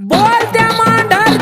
बोलते मांडर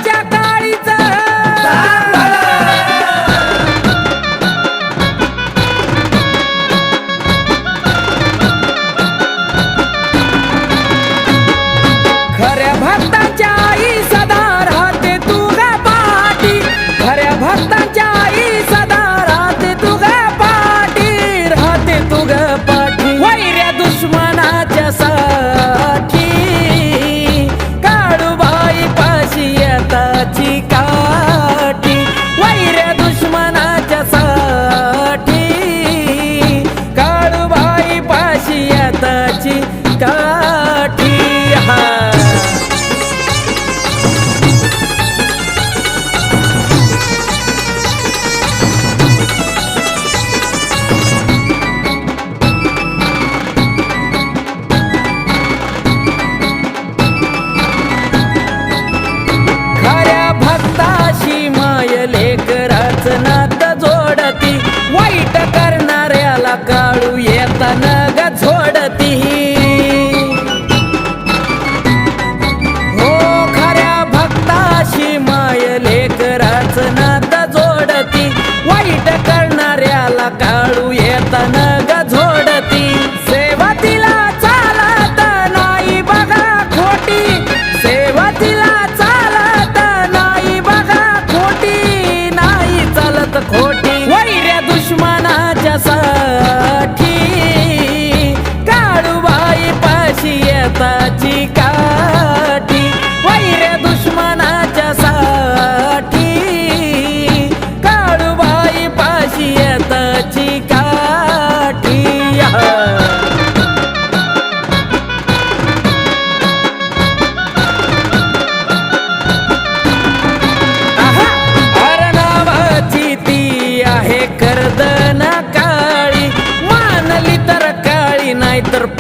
नाता जोडती. वाईट करणाऱ्याला काळू येताना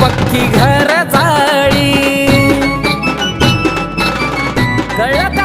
पक्की घर जाळी. कळत